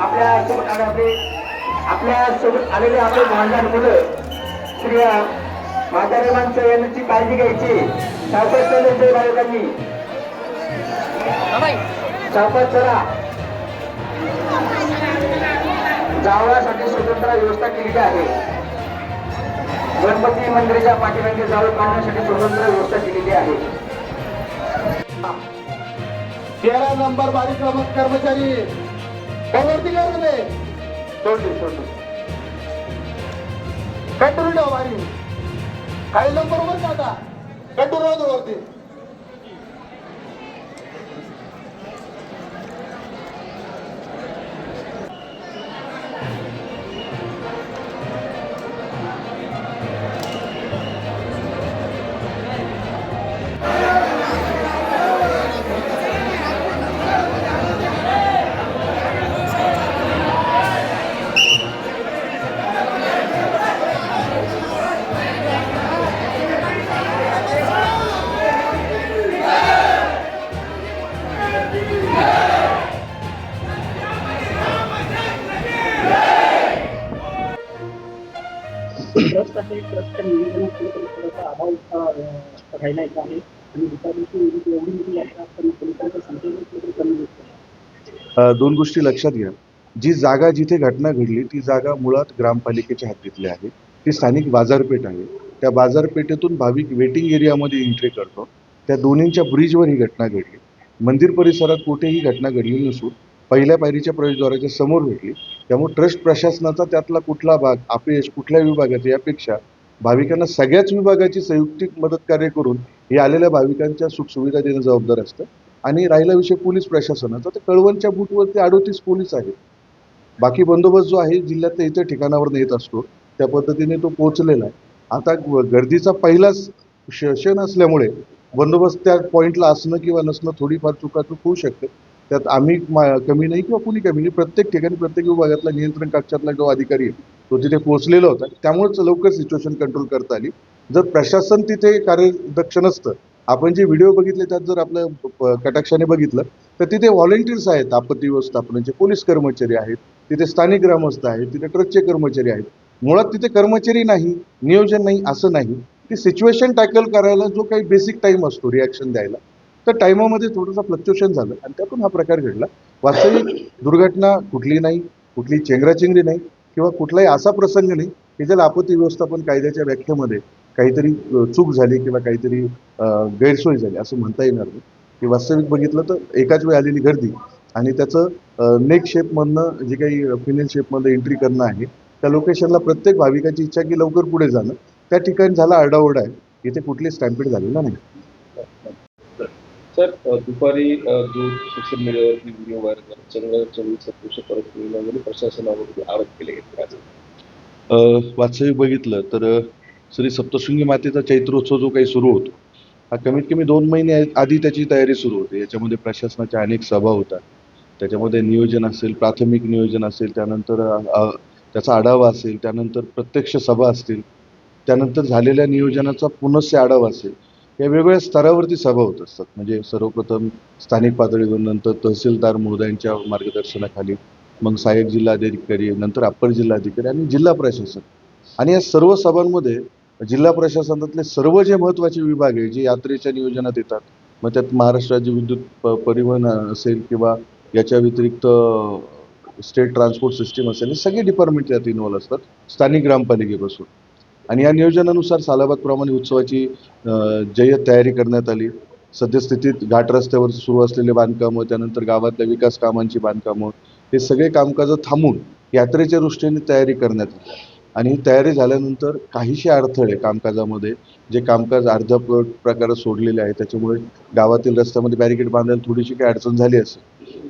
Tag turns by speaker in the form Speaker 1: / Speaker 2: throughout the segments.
Speaker 1: आपल्यासोबत आले आपल्यासोबत आलेले आपले महान मुलं स्त्रिया म्हातारे माणसं यांची काळजी घ्यायची. चालायचे बालकांनी. सावकाश चला. जावयासाठी स्वतंत्र व्यवस्था केलेली आहे. गणपती मंदिराच्या पाठीमागे जाळं काढण्यासाठी स्वतंत्र व्यवस्था केलेली आहे.
Speaker 2: तेरा नंबर बारी क्रमांक कर्मचारी. वरती कर तुम्ही
Speaker 1: सोडली सोडली.
Speaker 2: कंट्रोल ठेवा बारी काही नंबर वर जाता. कंट्रोल वरती
Speaker 3: ट्रस्ट अ, येत आहे. आणि दुसऱ्या दिवशी एवढी मोठी यात्रा असताना कमी
Speaker 4: दोन गोष्टी लक्षात घ्या. जी जागा जिथे घटना घडली ती जागा मुळात ग्रामपालिकेच्या हद्दीतली आहे. ती स्थानिक बाजारपेठ आहे. त्या बाजारपेठेतून भाविक वेटिंग एरियामध्ये एंट्री करतो. त्या दोन्हींच्या ब्रिजवर ही घटना घडली. मंदिर परिसरात कुठेही घटना घडली नसून पहिल्या पायरीच्या प्रवेशद्वाराच्या समोर घडली. त्यामुळे ट्रस्ट प्रशासनाचा त्यातला कुठला भाग अपयश कुठल्या विभागाचा यापेक्षा भाविकांना सगळ्याच विभागाची संयुक्तिक मदत कार्य करून हे आलेल्या भाविकांच्या सुखसुविधा देणं जबाबदार असतं. आणि राहिला विषय पोलीस प्रशासनाचा तर कळवणच्या बूथवरती अडोतीस पोलीस आहेत. बाकी बंदोबस्त जो आहे जिल्ह्यातल्या इतर ठिकाणावर येत असतो. त्या पद्धतीने तो पोहोचलेला आहे. आता गर्दीचा पहिलाच श क्षण असल्यामुळे बंदोबस्त त्या पॉईंटला असणं किंवा नसणं थोडीफार चुकाचूक होऊ शकते. त्यात आम्ही कमी नाही किंवा कुणी कमी नाही. प्रत्येक ठिकाणी प्रत्येक विभागातला नियंत्रण कक्षातला जो अधिकारी आहे तो तिथे पोहोचलेला होता. त्यामुळेच लवकर सिच्युएशन कंट्रोल करता आली. जर प्रशासन तिथे कार्यदक्ष नसतं आपण जे व्हिडिओ बघितले त्यात जर आपलं कटाक्षाने बघितलं तर तिथे व्हॉलेंटियर्स आहेत आपत्ती व्यवस्थापनाचे पोलीस कर्मचारी आहेत तिथे स्थानिक ग्रामस्थ आहेत तिथे ट्रकचे कर्मचारी आहेत. मुळात तिथे कर्मचारी नाही नियोजन नाही असं नाही. ती सिच्युएशन टॅकल करायला जो काही बेसिक टाईम असतो रिॲक्शन द्यायला तर टाईमामध्ये थोडंसं फ्लक्च्युएशन झालं. आणि त्यातून हा प्रकार घडला. वास्तविक दुर्घटना कुठली नाही कुठली चेंगराचेंगरी नाही किंवा कुठलाही असा प्रसंग नाही की ज्याला आपत्ती व्यवस्थापन कायद्याच्या व्याख्येमध्ये काहीतरी चूक झाली किंवा काहीतरी गैरसोय झाली असं म्हणता येणार नाही. की वास्तविक बघितलं तर एकाच वेळी आलेली गर्दी आणि त्याचं नेक शेपमधनं जे काही फिनेल शेपमध्ये एंट्री करणं आहे त्या लोकेशनला प्रत्येक भाविकाची इच्छा की लवकर पुढे जाणं त्या ठिकाणी झाला आरडाओरडा आहे. इथे कुठली स्टॅम्पिड झालेला नाही.
Speaker 5: सर दुपारी दूध सोशल मीडियावरती व्हिडिओ व्हायरल करत चंद्र चोवीस सत्पुरुष परत वगैरे प्रशासनावरती आरोप केले गेले
Speaker 4: वास्तविक बघितलं तर श्री सप्तशृंगी मातेचा चैत्रोत्सव जो काही सुरू होतो हा कमीत कमी दोन महिने आधी त्याची तयारी सुरू होते. याच्यामध्ये प्रशासनाच्या अनेक सभा होतात. त्याच्यामध्ये नियोजन असेल प्राथमिक नियोजन असेल त्यानंतर त्याचा आढावा असेल त्यानंतर प्रत्यक्ष सभा असतील त्यानंतर झालेल्या नियोजनाचा पुनस्य आढावा असेल. या वेगवेगळ्या स्तरावरती सभा होत असतात. म्हणजे सर्वप्रथम स्थानिक पातळीवर नंतर तहसीलदार महोदयांच्या मार्गदर्शनाखाली मग सहाय्यक जिल्हाधिकारी नंतर अप्पर जिल्हाधिकारी आणि जिल्हा प्रशासन. आणि या सर्व सभांमध्ये जिल्हा प्रशासनातले सर्व जे महत्त्वाचे विभाग आहे जे यात्रेच्या नियोजनात येतात मग त्यात महाराष्ट्र राज्य विद्युत प परिवहन असेल किंवा याच्या व्यतिरिक्त स्टेट ट्रान्सपोर्ट सिस्टीम असेल हे सगळे डिपार्टमेंट त्यात इन्व्हॉल्व असतात. स्थानिक ग्रामपालिकेपासून. आणि या नियोजनानुसार सालाबादप्रमाणे उत्सवाची जय्यत तयारी करण्यात आली. सद्यस्थितीत घाट रस्त्यावर सुरू असलेले बांधकामं त्यानंतर गावातल्या विकास कामांची बांधकामं हे सगळे कामकाजं थांबून यात्रेच्या दृष्टीने तयारी करण्यात आली. आणि ही तयारी झाल्यानंतर काहीशे अडथळे कामकाजामध्ये जे कामकाज अर्ध्या प- प्रकारे सोडलेले आहे त्याच्यामुळे गावातील रस्त्यामध्ये बॅरिकेड बांधायला थोडीशी काही अडचण झाली असेल.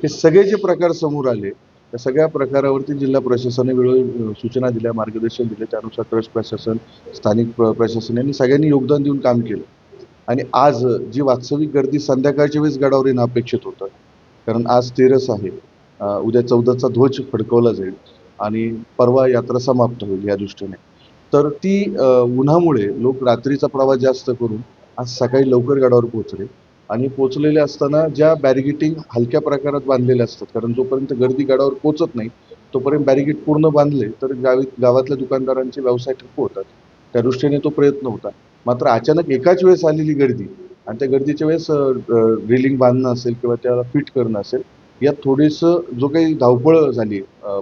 Speaker 4: हे सगळे जे प्रकार समोर आले या सगळ्या प्रकारावरती जिल्हा प्रशासनाने वेळोवेळी सूचना दिल्या मार्गदर्शन दिले. त्यानुसार ट्रस्ट प्रशासन स्थानिक प्र- प्रशासन यांनी सगळ्यांनी योगदान देऊन काम केलं. आणि आज जी वास्तविक गर्दी संध्याकाळच्या वेळेस गडावर येणं अपेक्षित होतं. कारण आज तेरस आहे. उद्या चौदाचा ध्वज फडकवला जाईल आणि परवा यात्रा समाप्त होईल या दृष्टीने. तर ती उन्हामुळे लोक रात्रीचा प्रवास जास्त करून आज सकाळी लवकर गडावर पोहोचले. आणि पोचलेले असताना ज्या बॅरिगेटिंग हलक्या प्रकारात बांधलेल्या असतात कारण जोपर्यंत गर्दी गडावर पोचत नाही तोपर्यंत बॅरिगेट पूर्ण बांधले तर गावी गावातल्या दुकानदारांचे व्यवसाय ठप्प होतात. त्या दृष्टीने तो प्रयत्न होता. मात्र अचानक एकाच वेळेस आलेली गर्दी आणि त्या गर्दीच्या वेळेस रेलिंग बांधणं असेल किंवा त्याला फिट करणं असेल यात थोडीसं जो काही धावपळ झाली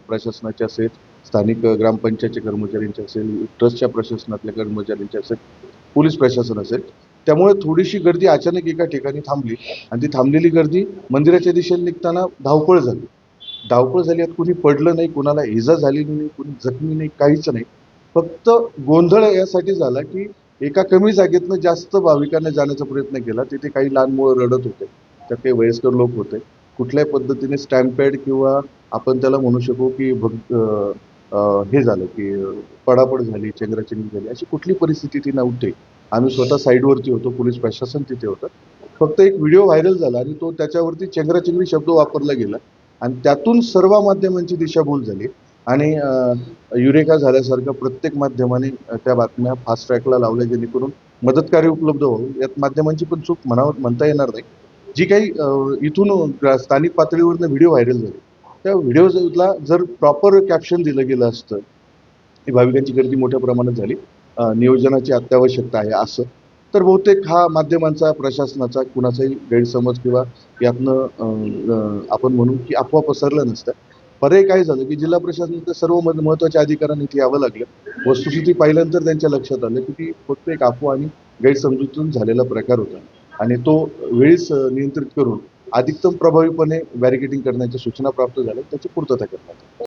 Speaker 4: प्रशासनाची असेल स्थानिक ग्रामपंचायतच्या कर्मचाऱ्यांची असेल ट्रस्टच्या प्रशासनातल्या कर्मचाऱ्यांची असेल पोलीस प्रशासन असेल त्यामुळे थोडीशी गर्दी अचानक एका ठिकाणी थांबली. आणि ती थांबलेली गर्दी मंदिराच्या दिशेने निघताना धावपळ झाली. धावपळ झाली यात कुणी पडलं नाही कुणाला इजा झाली नाही कुणी जखमी नाही काहीच नाही. फक्त गोंधळ यासाठी झाला की एका कमी जागेतनं जास्त भाविकांना जाण्याचा प्रयत्न केला. तिथे काही लहान मुलं रडत होते. त्यात काही वयस्कर लोक होते. कुठल्याही पद्धतीने स्टॅम्पॅड किंवा आपण त्याला म्हणू शकू की भग हे झालं की पडापड झाली चेंगराचेंगरी झाली अशी कुठली परिस्थिती ती नव्हती. आम्ही स्वतः साईडवरती होतो पोलीस प्रशासन तिथे होतं. फक्त एक व्हिडिओ व्हायरल झाला आणि तो त्याच्यावरती चेंगराचेंगरी शब्द वापरला गेला. आणि त्यातून सर्व माध्यमांची दिशाभूल झाली. आणि युरेका झाल्यासारखं प्रत्येक माध्यमाने त्या बातम्या फास्ट ट्रॅकला लावल्या जेणेकरून मदतकार्य उपलब्ध व्हावं यात माध्यमांची पण चूक म्हणावं म्हणता येणार नाही. जी काही इथून स्थानिक पातळीवरनं व्हिडिओ व्हायरल झाले त्या व्हिडिओला जर प्रॉपर कॅप्शन दिलं गेलं असतं ही भाविकांची गर्दी मोठ्या प्रमाणात झाली नियोजनाची अत्यावश्यकता आहे असं तर बहुतेक हा माध्यमांचा प्रशासनाचा कुणाचाही गैरसमज किंवा यातनं आपण म्हणू की अफवा पसरलं नसतं. पर्याय काय झालं की जिल्हा प्रशासनाच्या सर्व मध- महत्त्वाच्या अधिकाऱ्यांनी इथे यावं लागलं. वस्तुस्थिती पाहिल्यानंतर त्यांच्या लक्षात आलं की ती फक्त एक अफवा आणि गैरसमजूतून झालेला प्रकार होता. आणि तो वेळीच नियंत्रित करून अधिकतम प्रभावीपणे बॅरिकेटिंग करण्याच्या सूचना प्राप्त झाल्या त्याची पूर्तता करण्यात